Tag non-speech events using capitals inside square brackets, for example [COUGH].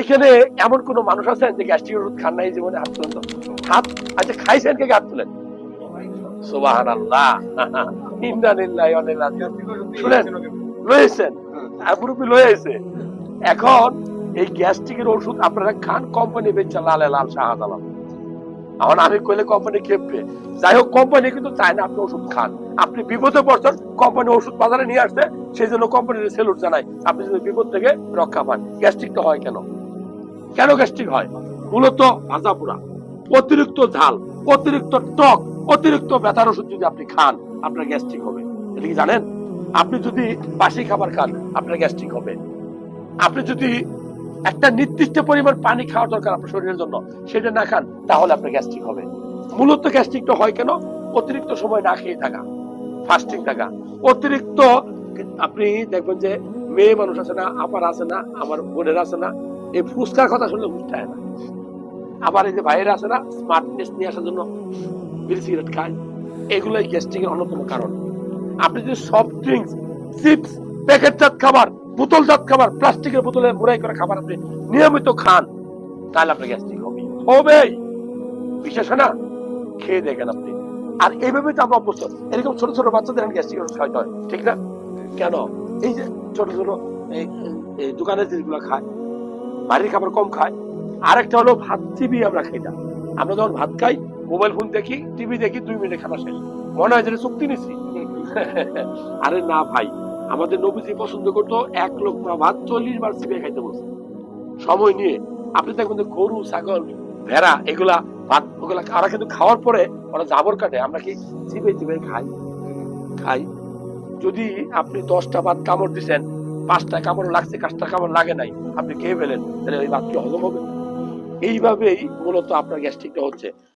এখানে এমন কোন মানুষ আছেন যে গ্যাস্ট্রিক ওষুধ খান নাই জীবনে, হাত তুলেন হাত আচ্ছা খাইছেন কে হাত তুলেন? সুবাহান আল্লাহ শুনেন লয়েছেন মুরব্বী লয়ে এখন এই গ্যাস্ট্রিকের ওষুধ আপনারা খান, কোম্পানি বেচা লালে আমি কইলে কোম্পানি খেপবে। যাই হোক, কোম্পানি কিন্তু চায় না আপনি ওষুধ খান। আপনি বিপদে পড়ছেন, কোম্পানি ওষুধ বাজারে নিয়ে আসছে, সেই জন্য কোম্পানির সেলুট জানাই আপনি যদি বিপদ থেকে রক্ষা পান, গ্যাস্ট্রিকটা হয় কেন? কেন গ্যাস্ট্রিক হয়? মূলত ভাজা পোড়া, অতিরিক্ত ঝাল, অতিরিক্ত টক, অতিরিক্ত ব্যথার ওষুধ যদি আপনি খান, আপনার গ্যাস্ট্রিক হবে। এটা কি জানেন? আপনি যদি বাসি খাবার খান, আপনার গ্যাস্ট্রিক হবে। আপনি যদি একটা নির্দিষ্ট পরিমাণ পানি খাওয়া দরকার আপনার শরীরের জন্য, সেটা না খান, তাহলে আপনার গ্যাস্ট্রিক হবে। মূলত গ্যাস্ট্রিকটা হয় কেন? অতিরিক্ত সময় না খেয়ে থাকা ফাস্টিং থাকা। অতিরিক্ত আপনি দেখবেন যে মেয়ে মানুষ আছে না, আপার আছে না, আমার বোনের আছে না এই ফুচকার কথা শুনলে উঠায় না। আবার এই যে ভাইয়ের আছে না স্মার্টনেস নিয়ে আসার জন্য বিড়ি সিগারেট খায়। এগুলোই গ্যাস্ট্রিকের অন্যতম কারণ। আপনি যদি সফট ড্রিঙ্কস চিপস প্যাকেটজাত খাবার, বোতলজাত খাবার প্লাস্টিকের বোতলে মুড়াই করে খাবার আপনি নিয়মিত খান, তাহলে আপনার গ্যাস্ট্রিক হবে। হবেই। বিশেষ হয় না? খেয়ে দেখেন আপনি। আর এইভাবে তো আমরা অভ্যস্ত। এরকম ছোট ছোট বাচ্চাদের গ্যাস্ট্রিক ওষুধ খাওয়াতে হয়। ঠিক না? কেন? এই যে ছোট ছোট এই দোকানের জিনিসগুলো খায়। বাড়ির খাবার কম খায় আরেকটা হলো ভাত টিভি আমরা খাই না। আমরা যখন ভাত খাই মোবাইল ফোন দেখি টিভি দেখি, দুই মিনিটে খানা শেষ। মনে হয় যেন চুক্তি নিছি। [LAUGHS] আরে না ভাই, আমাদের নবীজি পছন্দ করতো এক লোক ভাত চল্লিশ বার চিবিয়ে খাইতে বলছে। সময় নিয়ে, আপনি দেখবেন যে গরু, ছাগল, ভেড়া, এগুলা ভাত, ওগুলা ওরা কিন্তু খাওয়ার পরে ওরা জাবর কাটে। আমরা কি চিবে চিবে খাই? খাই। যদি আপনি দশটা ভাত কামড় দিছেন পাঁচটা কামড় লাগছে কাজটা কামড় লাগে নাই। আপনি খেয়ে ফেলেন, তাহলে ওই বাচ্চা হজম হবে। এইভাবেই মূলত আপনার গ্যাস্ট্রিকটা হচ্ছে।